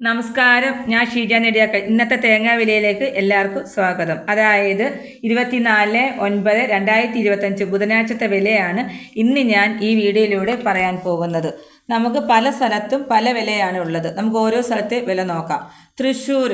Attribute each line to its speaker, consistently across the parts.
Speaker 1: നമസ്കാരം. ഞാൻ ഷീജ നെടിയാക്കൽ. ഇന്നത്തെ തേങ്ങാ വിലയിലേക്ക് എല്ലാവർക്കും സ്വാഗതം. അതായത് ഇരുപത്തിനാല് ഒൻപത് രണ്ടായിരത്തി ഇരുപത്തഞ്ച് ബുധനാഴ്ചത്തെ വിലയാണ് ഇന്ന് ഞാൻ ഈ വീഡിയോയിലൂടെ പറയാൻ പോകുന്നത്. നമുക്ക് പല സ്ഥലത്തും പല വിലയാണ് ഉള്ളത്. നമുക്ക് ഓരോ സ്ഥലത്തെ വില നോക്കാം. തൃശ്ശൂർ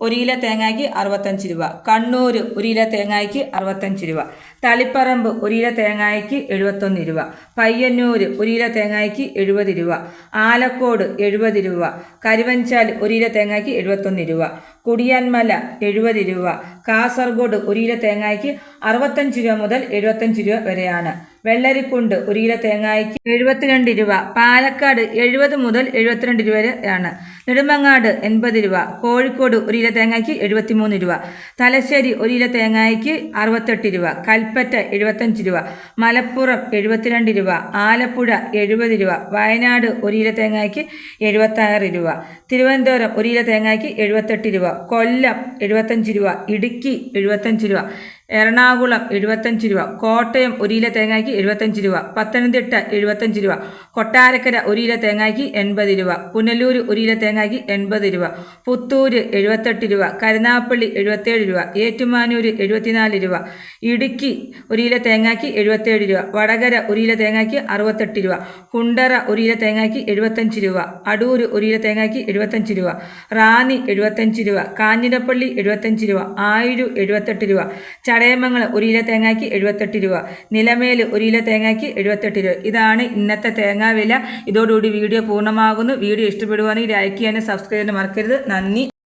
Speaker 1: ഒരു തേങ്ങയ്ക്ക് അറുപത്തഞ്ച് രൂപ. കണ്ണൂർ ഒരു തേങ്ങയ്ക്ക് അറുപത്തഞ്ച് രൂപ. തളിപ്പറമ്പ് ഒരു തേങ്ങയ്ക്ക് എഴുപത്തൊന്ന് രൂപ. പയ്യന്നൂർ ഒരു തേങ്ങയ്ക്ക് എഴുപത് രൂപ. ആലക്കോട് എഴുപത് രൂപ. കരുവഞ്ചാൽ ഒരു തേങ്ങയ്ക്ക് എഴുപത്തൊന്ന് രൂപ. കുടിയാൻമല എഴുപത് രൂപ. കാസർഗോഡ് ഒരു തേങ്ങയ്ക്ക് അറുപത്തഞ്ച് രൂപ മുതൽ എഴുപത്തഞ്ച് രൂപ വരെയാണ്. വെള്ളരിക്കുണ്ട് ഒരു കിലോ തേങ്ങയ്ക്ക് എഴുപത്തിരണ്ട് രൂപ. പാലക്കാട് എഴുപത് മുതൽ എഴുപത്തിരണ്ട് രൂപ വരെയാണ്. നെടുമങ്ങാട് എൺപത് രൂപ. കോഴിക്കോട് ഒരു കിലോ തേങ്ങയ്ക്ക് എഴുപത്തിമൂന്ന് രൂപ. തലശ്ശേരി ഒരു കിലോ തേങ്ങയ്ക്ക് അറുപത്തെട്ട് രൂപ. കൽപ്പറ്റ എഴുപത്തഞ്ച് രൂപ. മലപ്പുറം എഴുപത്തിരണ്ട് രൂപ. ആലപ്പുഴ എഴുപത് രൂപ. വയനാട് ഒരു കിലോ തേങ്ങയ്ക്ക് എഴുപത്താറ് രൂപ. തിരുവനന്തപുരം ഒരു കിലോ തേങ്ങയ്ക്ക് എഴുപത്തെട്ട് രൂപ. കൊല്ലം എഴുപത്തഞ്ച് രൂപ. ഇടുക്കി എഴുപത്തഞ്ച് രൂപ. എറണാകുളം എഴുപത്തഞ്ച് രൂപ കോട്ടയം ഒരു കിലോ തേങ്ങയ്ക്ക് എഴുപത്തഞ്ച് രൂപ പത്തനംതിട്ട എഴുപത്തഞ്ച് രൂപ കൊട്ടാരക്കര ഒരു കിലോ തേങ്ങയ്ക്ക് എൺപത് രൂപ പുനലൂർ ഒരു കിലോ തേങ്ങയ്ക്ക് എൺപത് രൂപ പുത്തൂര് എഴുപത്തെട്ട് രൂപ കരുനാപ്പള്ളി എഴുപത്തേഴ് രൂപ ഏറ്റുമാനൂർ എഴുപത്തിനാല് രൂപ ഇടുക്കി ഒരു കിലോ തേങ്ങയ്ക്ക് എഴുപത്തേഴ് രൂപ വടകര ഒരു കിലോ തേങ്ങയ്ക്ക് അറുപത്തെട്ട് രൂപ കുണ്ടറ ഒരു കിലോ തേങ്ങയ്ക്ക് എഴുപത്തഞ്ച് രൂപ അടൂർ ഒരു കിലോ തേങ്ങയ്ക്ക് എഴുപത്തഞ്ച് രൂപ റാന്നി എഴുപത്തഞ്ച് രൂപ കാഞ്ഞിരപ്പള്ളി എഴുപത്തഞ്ച് രൂപ ആയിരു എഴുപത്തെട്ട് രൂപ ചടയമംഗലം ഒരു കിലോ തേങ്ങയ്ക്ക് എഴുപത്തെട്ട് രൂപ. നിലമേൽ ഒരു കിലോ തേങ്ങയ്ക്ക് എഴുപത്തെട്ട് രൂപ. ഇതാണ് ഇന്നത്തെ തേങ്ങാ വില ഇതോടുകൂടി വീഡിയോ പൂർണമാകുന്നു. വീഡിയോ ഇഷ്ടപ്പെടുവാണെങ്കിൽ ലൈക്ക് ചെയ്യാനും സബ്സ്ക്രൈബ് ചെയ്യാനും മറക്കരുത്. നന്ദി.